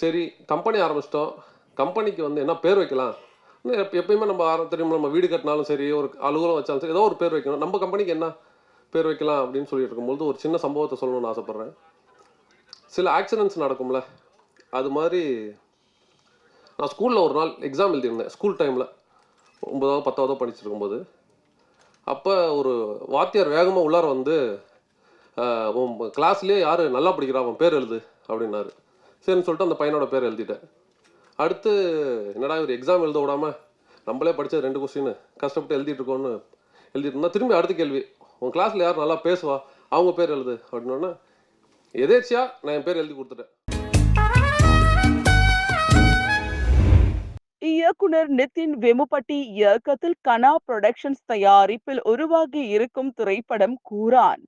சரி கம்பெனி ஆரம்பிச்சிட்டோம். கம்பெனிக்கு வந்து என்ன பேர் வைக்கலாம்? இன்னும் எப்பயுமே நம்ம ஆரம்ப தெரியும் நம்ம வீடு கட்டினாலும் சரி ஒரு அலுவலகம் வச்சாலும் சரி ஏதோ ஒரு பேர் வைக்கணும் நம்ம கம்பெனிக்கு என்ன பேர் வைக்கலாம் அப்படின்னு சொல்லிட்டு இருக்கும்போது ஒரு சின்ன சம்பவத்தை சொல்லணும்னு ஆசைப்பட்றேன். சில ஆக்சிடென்ட்ஸ் நடக்கும்ல அது மாதிரி நான் ஸ்கூலில் ஒரு நாள் எக்ஸாம் எழுதியிருந்தேன் ஸ்கூல் டைமில் ஒன்பதாவது பத்தாவதோ படிச்சுட்டு இருக்கும்போது. அப்போ ஒரு வாத்தியார் வேகமாக உள்ளார வந்து உன் கிளாஸ்லேயே யார் நல்லா படிக்கிறா? அவன் பேர் எழுது அப்படின்னாரு. சரின்னு சொல்லிட்டு அந்த பையனோட பேர் எழுதிட்டேன். அடுத்து என்னடா இவர் எக்ஸாம் எழுத விடாமல் நம்மளே படித்த ரெண்டு கொஸ்டின் கஷ்டப்பட்டு எழுதிட்டு இருக்கோம்னு எழுதிட்டு இருந்தா திரும்பி அடுத்த கேள்வி. உன் கிளாஸில் யார் நல்லா பேசுவா? அவங்க பேர் எழுது அப்படின்னோடனே எதேச்சியா? நான் என் பேர் எழுதி கொடுத்துட்டேன். இயக்குனர் நிதின் வெமுபட்டி இயக்கத்தில் கனா புரொடக்ஷன்ஸ் தயாரிப்பில் உருவாகி இருக்கும் திரைப்படம் கூரான்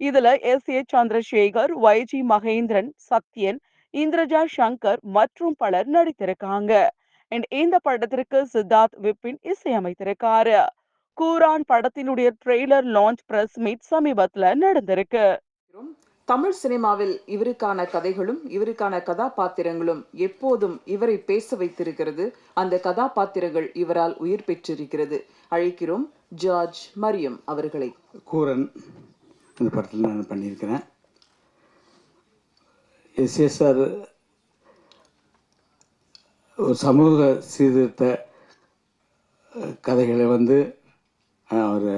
இதுல S A Chandrasekhar Y G Mahendran Sathyan Indraja Shankar மற்றும் பலர் நடித்திருக்காங்க. அண்ட் இந்த படத்திற்கு சித்தார்த் விபின் இசையமைத்திருக்காரு. கூரான் படத்தினுடைய ட்ரெய்லர் லான்ச் பிரஸ் மீட் சமீபத்துல நடந்திருக்கு. தமிழ் சினிமாவில் இவருக்கான கதைகளும் இவருக்கான கதாபாத்திரங்களும் எப்போதும் இவரை பேச வைத்திருக்கிறது. அந்த கதாபாத்திரங்கள் இவரால் உயிர் பெற்றிருக்கிறது. அழைக்கிறோம் ஜார்ஜ் மரியம் அவர்களை. கூரன் இந்த படத்தில் நான் பண்ணியிருக்கிறேன். எஸ்எஸ்ஆர் ஒரு சமூக சீர்திருத்த கதைகளை வந்து அவர்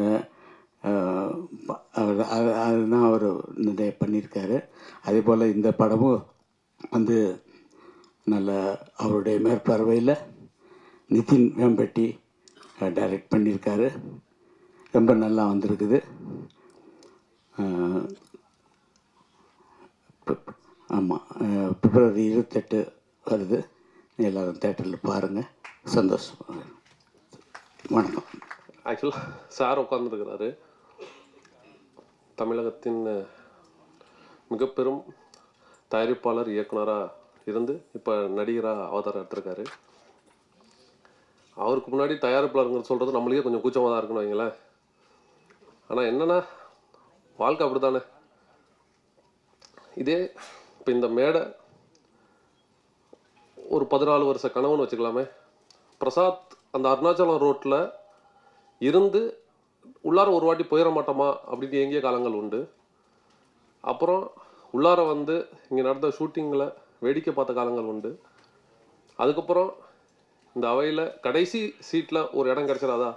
அவர் அதுதான் அவர் நிறைய பண்ணியிருக்காரு. அதே போல் இந்த படமும் வந்து நல்ல அவருடைய மேற்பார்வையில் நிதின் வேம்பட்டி டைரக்ட் பண்ணியிருக்காரு. ரொம்ப நல்லா வந்திருக்குது. ஆமாம் பிப்ரவரி இருபத்தெட்டு வருது. எல்லாரும் தேட்டரில் பாருங்கள் சந்தோஷம். வணக்கம். ஆக்சுவலாக சார் உட்காந்துருக்கிறாரு தமிழகத்தின் மிகப்பெரும் மிக பெரும் தயாரிப்பாளர் இயக்குனராக இருந்து இப்போ நடிகராக அவதாரம் எடுத்திருக்காரு. அவருக்கு முன்னாடி தயாரிப்பாளருங்க சொல்கிறது நம்மளுக்கே கொஞ்சம் கூச்சமாக தான் இருக்குன்னு வைங்களேன். ஆனால் என்னென்னா வாழ்க்கை அப்படி தானே இதே இப்போ இந்த மேடை ஒரு பதினாலு வருஷ கனவுன்னு வச்சுக்கலாமே. பிரசாத் அந்த அருணாச்சலம் ரோட்டில் இருந்து உள்ளார ஒரு வாட்டி போயிட மாட்டோமா அப்படின்னு ஏங்கிய காலங்கள் உண்டு. அப்புறம் உள்ளார வந்து இங்கே நடந்த ஷூட்டிங்கில் வேடிக்கை பார்த்த காலங்கள் உண்டு. அதுக்கப்புறம் இந்த அவையில் கடைசி சீட்டில் ஒரு இடம் கிடச்சிடாதா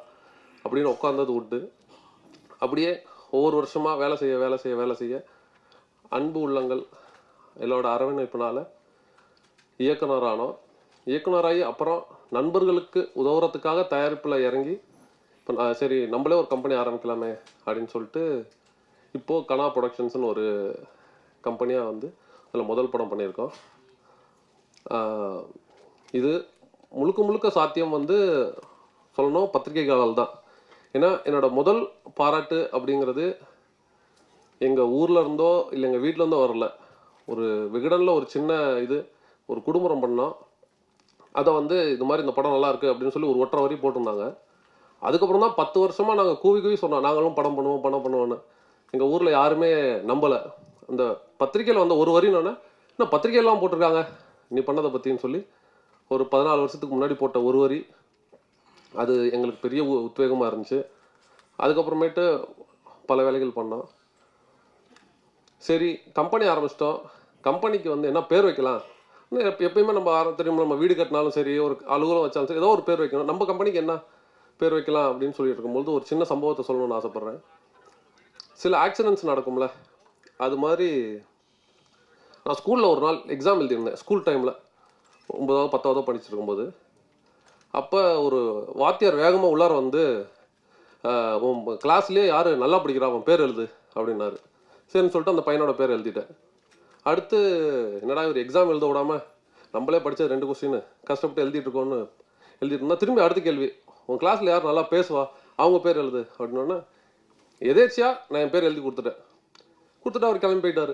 அப்படின்னு உட்காந்தது உண்டு. அப்படியே ஒவ்வொரு வருஷமாக வேலை செய்ய வேலை செய்ய வேலை செய்ய அன்பு உள்ளங்கள் எல்லோட அரவணைப்பினால் இயக்குனரானோம் இயக்குனராகி அப்புறம் நண்பர்களுக்கு உதவுறதுக்காக தயாரிப்பில் இறங்கி இப்போ நான் சரி நம்மளே ஒரு கம்பெனி ஆரம்பிக்கலாமே அப்படின்னு சொல்லிட்டு இப்போது கனா ப்ரொடக்ஷன்ஸ்னு ஒரு கம்பெனியாக வந்து அதில் முதல் படம் பண்ணியிருக்கோம். இது முழுக்க முழுக்க சாத்தியம் வந்து சொல்லணும் பத்திரிகைகளால் தான். ஏன்னா என்னோடய முதல் பாராட்டு அப்படிங்கிறது எங்கள் ஊரில் இருந்தோ இல்லை எங்கள் வீட்டில் இருந்தோ வரல. ஒரு விகடனில் ஒரு சின்ன இது ஒரு குடும்பம் பண்ணோம் அதை வந்து இது மாதிரி இந்த படம் நல்லா இருக்கு அப்படின்னு சொல்லி ஒரு ஒற்றை வரி போட்டிருந்தாங்க. அதுக்கப்புறம் தான் பத்து வருஷமாக நாங்கள் கூவி கூவி சொன்னோம் நாங்களும் படம் பண்ணுவோம் படம் பண்ணுவோன்னு எங்கள் ஊரில் யாருமே நம்பலை. அந்த பத்திரிக்கையில் வந்த ஒரு வரினோடனே இன்னும் பத்திரிக்கையெல்லாம் போட்டிருக்காங்க நீ பண்ணதை பற்றின்னு சொல்லி ஒரு பதினாலு வருஷத்துக்கு முன்னாடி போட்ட ஒரு வரி. அது எங்களுக்கு பெரிய உ- இருந்துச்சு. அதுக்கப்புறமேட்டு பல வேலைகள் பண்ணோம். சரி கம்பெனி ஆரம்பிச்சிட்டோம். கம்பெனிக்கு வந்து என்ன பேர் வைக்கலாம்? இன்னும் எப்பயுமே நம்ம தெரியுமா நம்ம வீடு கட்டினாலும் சரி ஒரு அலுவலகம் வச்சாலும் சரி ஏதோ ஒரு பேர் வைக்கணும். நம்ம கம்பெனிக்கு என்ன பேர் வைக்கலாம் அப்படின்னு சொல்லிட்டு இருக்கும்போது ஒரு சின்ன சம்பவத்தை சொல்லணும்னு ஆசைப்பட்றேன். சில ஆக்சிடென்ட்ஸ் நடக்கும்ல அது மாதிரி நான் ஸ்கூலில் ஒரு நாள் எக்ஸாம் எழுதியிருந்தேன் ஸ்கூல் டைமில் ஒன்பதாவது பத்தாவதோ படிச்சுட்டு இருக்கும்போது. அப்போ ஒரு வாத்தியார் வேகமாக உள்ளார வந்து உன் கிளாஸ்லேயே யார் நல்லா படிக்கிறா? அவன் பேர் எழுது அப்படின்னாரு. சரின்னு சொல்லிட்டு அந்த பையனோட பேர் எழுதிட்டேன். அடுத்து என்னடா இவர் எக்ஸாம் எழுத விடாமல் நம்மளே படித்தது ரெண்டு கொஸ்டின் கஷ்டப்பட்டு எழுதிட்டு இருக்கோம்னு எழுதிட்டு திரும்பி அடுத்த கேள்வி. உன் கிளாஸில் யார் நல்லா பேசுவா? அவங்க பேர் எழுது அப்படின்னோடனே எதேச்சியாக நான் என் பேர் எழுதி கொடுத்துட்டேன். கொடுத்துட்டு அவர் கிளம்பி போயிட்டாரு.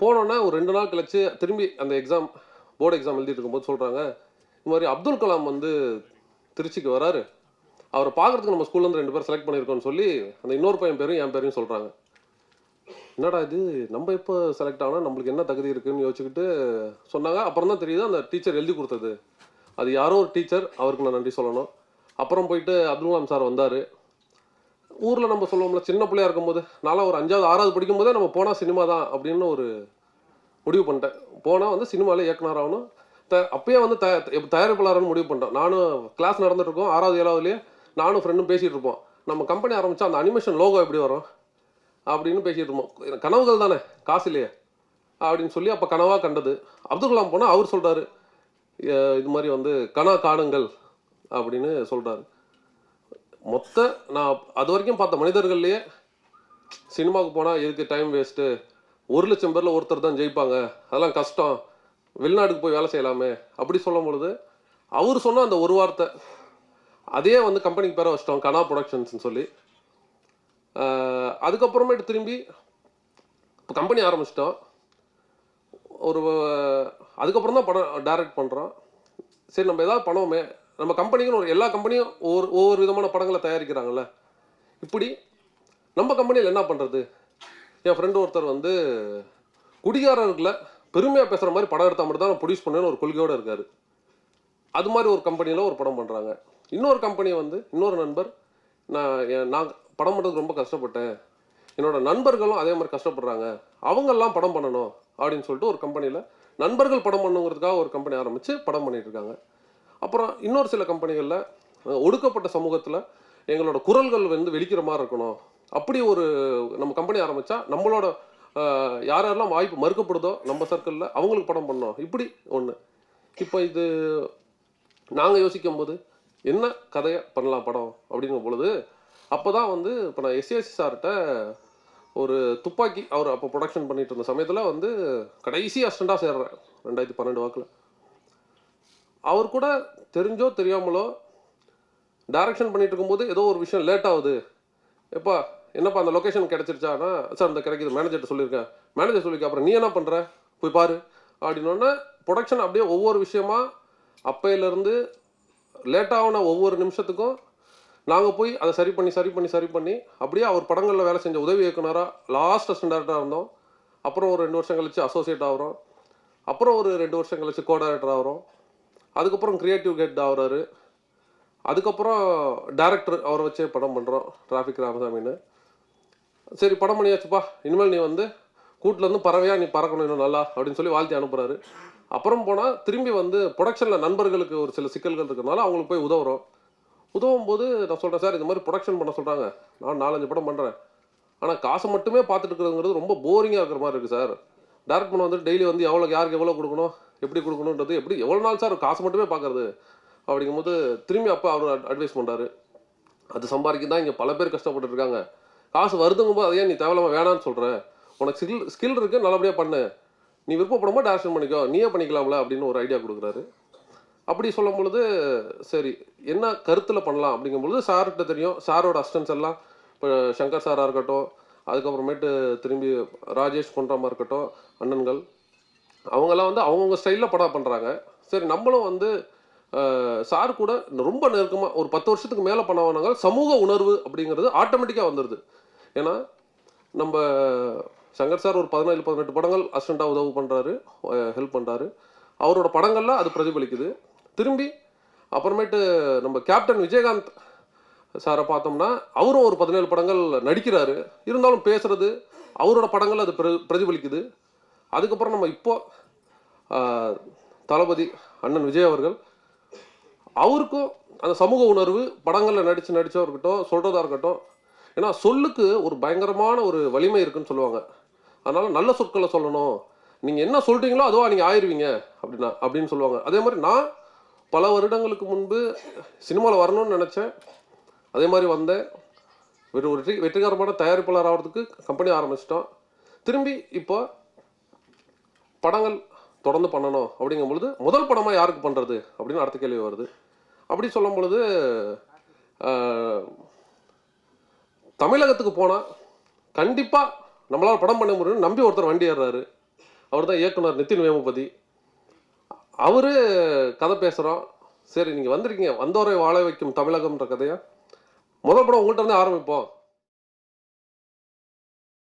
போனோன்னே ஒரு ரெண்டு நாள் கழிச்சு திரும்பி அந்த எக்ஸாம் போர்டு எக்ஸாம் எழுதிட்டு இருக்கும்போது சொல்கிறாங்க இந்த மாதிரி அப்துல் கலாம் வந்து திருச்சிக்கு வராரு. அவரை பார்க்குறதுக்கு நம்ம ஸ்கூல்லேருந்து ரெண்டு பேர் செலக்ட் பண்ணியிருக்கோம்னு சொல்லி அந்த இன்னொரு பையன் பேரும் என் பேரையும் சொல்கிறாங்க என்னடா இது? நம்ம எப்போ செலக்ட் ஆனால் நம்மளுக்கு என்ன தகுதி இருக்குன்னு யோசிச்சுக்கிட்டு சொன்னாங்க. அப்புறம் தான் தெரியுது அந்த டீச்சர் எழுதி கொடுத்தது. அது யாரோ ஒரு டீச்சர் அவருக்கு நான் நன்றி சொல்லணும். அப்புறம் போயிட்டு அப்துல் கலாம் சார் வந்தார். ஊரில் நம்ம சொல்லுவோம்ல சின்ன பிள்ளையா இருக்கும்போது நாளாக ஒரு அஞ்சாவது ஆறாவது படிக்கும்போதே நம்ம போனால் சினிமா தான் அப்படின்னு ஒரு முடிவு பண்ணிட்டேன். போனால் வந்து சினிமாவில் இயக்குனர் ஆகணும். த அப்பயே வந்து த இப்ப தயாரிப்பாளர்னு முடிவு பண்ணிட்டோம். நானும் கிளாஸ் நடந்துட்டு இருக்கோம். ஆறாவது ஏழாவதுலேயே நானும் ஃப்ரெண்டும் பேசிகிட்டு இருப்போம். நம்ம கம்பெனி ஆரம்பித்தா அந்த அனிமேஷன் லோகோ எப்படி வரும்? அப்படின்னு பேசிகிட்டு இருப்போம் கனவுகள் தானே காசு இல்லையே. அப்படின்னு சொல்லி அப்போ கனவாக கண்டது. அப்துல் கலாம் போனால் அவர் சொல்கிறாரு இது மாதிரி வந்து கனா காணுங்கள் அப்படின்னு சொல்கிறாரு மொத்த நான் அது வரைக்கும் பார்த்த மனிதர்கள்லையே சினிமாவுக்கு போனால் எதுக்கு டைம் வேஸ்ட்டு ஒரு லட்சம் பேரில் ஒருத்தர் தான் ஜெயிப்பாங்க. அதெல்லாம் கஷ்டம். வெளிநாட்டுக்கு போய் வேலை செய்யலாமே. அப்படி சொல்லும் பொழுது அவர் சொன்ன அந்த ஒரு வார்த்தை அதே வந்து கம்பெனிக்கு பேர வச்சிட்டோம் கனா ப்ரொடக்ஷன்ஸ்னு சொல்லி. அதுக்கப்புறமேட்டு திரும்பி இப்போ கம்பெனி ஆரம்பிச்சிட்டோம். ஒரு அதுக்கப்புறம் தான் படம் டைரக்ட் பண்ணுறோம் சரி நம்ம ஏதாவது பண்ணுவோமே. நம்ம கம்பெனிக்குன்னு ஒரு எல்லா கம்பெனியும் ஒவ்வொரு ஒவ்வொரு விதமான படங்களை தயாரிக்கிறாங்கல்ல. இப்படி நம்ம கம்பெனியில் என்ன பண்ணுறது என் ஃப்ரெண்டு ஒருத்தர் வந்து குடிகாரர்களை பெருமையாக பேசுகிற மாதிரி படம் எடுத்தால் மட்டும் தான் ப்ரொடியூஸ் பண்ணுன்னு ஒரு கொள்கையோடு இருக்கார். அது மாதிரி ஒரு கம்பெனியில் ஒரு படம் பண்ணுறாங்க இன்னொரு கம்பெனி வந்து இன்னொரு நண்பர் நான் நான் படம் பண்ணுறதுக்கு ரொம்ப கஷ்டப்பட்டேன். என்னோட நண்பர்களும் அதே மாதிரி கஷ்டப்படுறாங்க. அவங்கெல்லாம் படம் பண்ணணும் அப்படின்னு சொல்லிட்டு ஒரு கம்பெனியில் நண்பர்கள் படம் பண்ணுங்கிறதுக்காக ஒரு கம்பெனி ஆரம்பித்து படம் பண்ணிட்டு இருக்காங்க. அப்புறம் இன்னொரு சில கம்பெனிகளில் ஒடுக்கப்பட்ட சமூகத்தில் எங்களோட குரல்கள் வந்து வெடிக்கிற மாதிரி இருக்கணும். அப்படி ஒரு நம்ம கம்பெனி ஆரம்பித்தா நம்மளோட யார் யாரெல்லாம் வாய்ப்பு மறுக்கப்படுதோ நம்ம சர்க்கிளில் அவங்களுக்கு படம் பண்ணோம் இப்படி ஒன்று இப்போ இது நாங்கள் யோசிக்கும் போது என்ன கதையை பண்ணலாம் படம் அப்படிங்கும் பொழுது அப்போ தான் வந்து இப்போ நான் எஸ்ஏசி சார்கிட்ட ஒரு துப்பாக்கி அவர் அப்போ ப்ரொடக்ஷன் பண்ணிட்டு இருந்த சமயத்தில் வந்து கடைசி அஸ்டண்டாக சேர்றேன் ரெண்டாயிரத்தி பன்னெண்டு வாக்கில். அவர் கூட தெரிஞ்சோ தெரியாமலோ டைரக்ஷன் பண்ணிட்டு இருக்கும்போது ஏதோ ஒரு விஷயம் லேட் ஆகுது. எப்பா என்னப்பா அந்த லொக்கேஷன் கிடைச்சிருச்சானா சார் அந்த கிடைக்குது மேனேஜர்கிட்ட சொல்லியிருக்கேன். மேனேஜர் சொல்லியிருக்க அப்புறம் நீ என்ன பண்ணுற போய் பாரு அப்படின்னோடனே ப்ரொடக்ஷன் அப்படியே ஒவ்வொரு விஷயமா அப்பையிலேருந்து லேட்டாகின ஒவ்வொரு நிமிஷத்துக்கும் நாங்கள் போய் அதை சரி பண்ணி சரி பண்ணி சரி பண்ணி அப்படியே அவர் படங்களில் வேலை செஞ்ச உதவி இயக்குனராக லாஸ்ட் அசிஸ்டன்ட் இருந்தோம். அப்புறம் ஒரு ரெண்டு வருஷம் கழிச்சு அசோசியேட் ஆகிறோம் அப்புறம் ஒரு ரெண்டு வருஷம் கழிச்சு கோ டைரக்டர் ஆகிறோம் அதுக்கப்புறம் கிரியேட்டிவ் ஹெட் ஆகிறாரு. அதுக்கப்புறம் டேரக்டர் அவரை வச்சே படம் பண்ணுறோம் டிராஃபிக் ராமசாமின்னு சரி படம் பண்ணியாச்சுப்பா. இனிமேல் நீ வந்து கூட்டிலேருந்து பறவையாக பறவையா நீ பறக்கணும் இன்னும் நல்லா அப்படின்னு சொல்லி வாழ்த்தி அனுப்புகிறாரு அப்புறம் போனால் திரும்பி வந்து ப்ரொடக்ஷனில் நண்பர்களுக்கு ஒரு சில சிக்கல்கள் இருக்கிறதுனால அவங்களுக்கு போய் உதவுறோம். உதவும் போது நான் சொல்கிறேன் சார் இந்த மாதிரி ப்ரொடக்ஷன் பண்ண சொல்கிறாங்க நான் நாலஞ்சு படம் பண்ணுறேன் ஆனால் காசை மட்டுமே பார்த்துட்டு இருக்கிறதுங்கிறது ரொம்ப போரிங்காக இருக்கிற மாதிரி இருக்குது சார். டேரக்ட் பண்ண வந்து டெய்லி வந்து எவ்வளோ யாருக்கு எவ்வளோ கொடுக்கணும் எப்படி கொடுக்கணுன்றது எப்படி எவ்வளோ நாள் சார் காசு மட்டுமே பார்க்கறது? அப்படிங்கும்போது திரும்பி அப்போ அவர் அட்வைஸ் பண்ணுறாரு அது சம்பாதிக்க தான் இங்கே பல பேர் கஷ்டப்பட்டு இருக்காங்க காசு வருதுங்கும்போது அதையே நீ தேவையில்லாமல் வேணான்னு சொல்கிறேன் உனக்கு ஸ்கில் ஸ்கில் இருக்குது நல்லபடியாக பண்ணு. நீ விருப்பப்படும்போது டேரக்ஷன் பண்ணிக்கோ. நீயே பண்ணிக்கலாம்ல அப்படின்னு ஒரு ஐடியா கொடுக்குறாரு. அப்படி சொல்லும் பொழுது சரி என்ன கருத்தில் பண்ணலாம் அப்படிங்கும் பொழுது சார்கிட்ட தெரியும். சாரோட அஸ்டன்ஸ் எல்லாம் இப்போ சங்கர் சாராக இருக்கட்டும் அதுக்கப்புறமேட்டு திரும்பி ராஜேஷ் கொன்றாமா இருக்கட்டும் அண்ணன்கள் அவங்கெல்லாம் வந்து அவங்கவுங்க ஸ்டைலில் படம் பண்ணுறாங்க சரி நம்மளும் வந்து சார் கூட ரொம்ப நெருக்கமாக ஒரு பத்து வருஷத்துக்கு மேலே பண்ணவனாங்க சமூக உணர்வு அப்படிங்கிறது ஆட்டோமேட்டிக்காக வந்துடுது ஏன்னா நம்ம சங்கர் சார் ஒரு பதினேழு பதினெட்டு படங்கள் அசிஸ்டண்ட்டாக உதவு பண்ணுறாரு ஹெல்ப் பண்ணுறாரு அவரோட படங்களில் அது பிரதிபலிக்குது. திரும்பி அப்புறமேட்டு நம்ம கேப்டன் விஜயகாந்த் சாரை பார்த்தோம்னா அவரும் ஒரு பதினேழு படங்கள் நடிக்கிறாரு. இருந்தாலும் பேசுறது அவரோட படங்கள் அது பிர- பிரதிபலிக்குது. அதுக்கப்புறம் நம்ம இப்போ தளபதி அண்ணன் விஜய் அவர்கள் அவருக்கும் அந்த சமூக உணர்வு படங்களில் நடித்து நடிச்சவா இருக்கட்டும் சொல்கிறதா இருக்கட்டும் ஏன்னா சொல்லுக்கு ஒரு பயங்கரமான ஒரு வலிமை இருக்குன்னு சொல்லுவாங்க. அதனால் நல்ல சொற்களை சொல்லணும். நீங்கள் என்ன சொல்கிறீங்களோ அதுவாக நீங்கள் ஆயிருவீங்க அப்படின்னா அப்படின்னு சொல்லுவாங்க. அதே மாதிரி நான் பல வருடங்களுக்கு முன்பு சினிமாவில் வரணும்னு நினச்சேன். அதே மாதிரி வந்தேன். ஒரு ஒரு வெற்றி வெற்றிகரமான தயாரிப்பாளர் ஆகிறதுக்கு கம்பெனி ஆரம்பிச்சிட்டோம். திரும்பி இப்போ படங்கள் தொடர்ந்து பண்ணணும் அப்படிங்கும் பொழுது முதல் படமாக யாருக்கு பண்ணுறது அப்படின்னு அடுத்த கேள்வி வருது. அப்படி சொல்லும் பொழுது தமிழகத்துக்கு போனால் கண்டிப்பாக நம்மளால் படம் பண்ண முடியும்னு நம்பி ஒருத்தர் வண்டி ஏறுறாரு அவர் தான் இயக்குனர் நிதின் வேமுபதி அவரு கதை பேசுகிறோம் சரி நீங்கள் வந்திருக்கீங்க. வந்தோரை வாழ வைக்கும் தமிழகம்ன்ற கதையை. முதல் படம் உங்கள்கிட்ட இருந்தே ஆரம்பிப்போம்.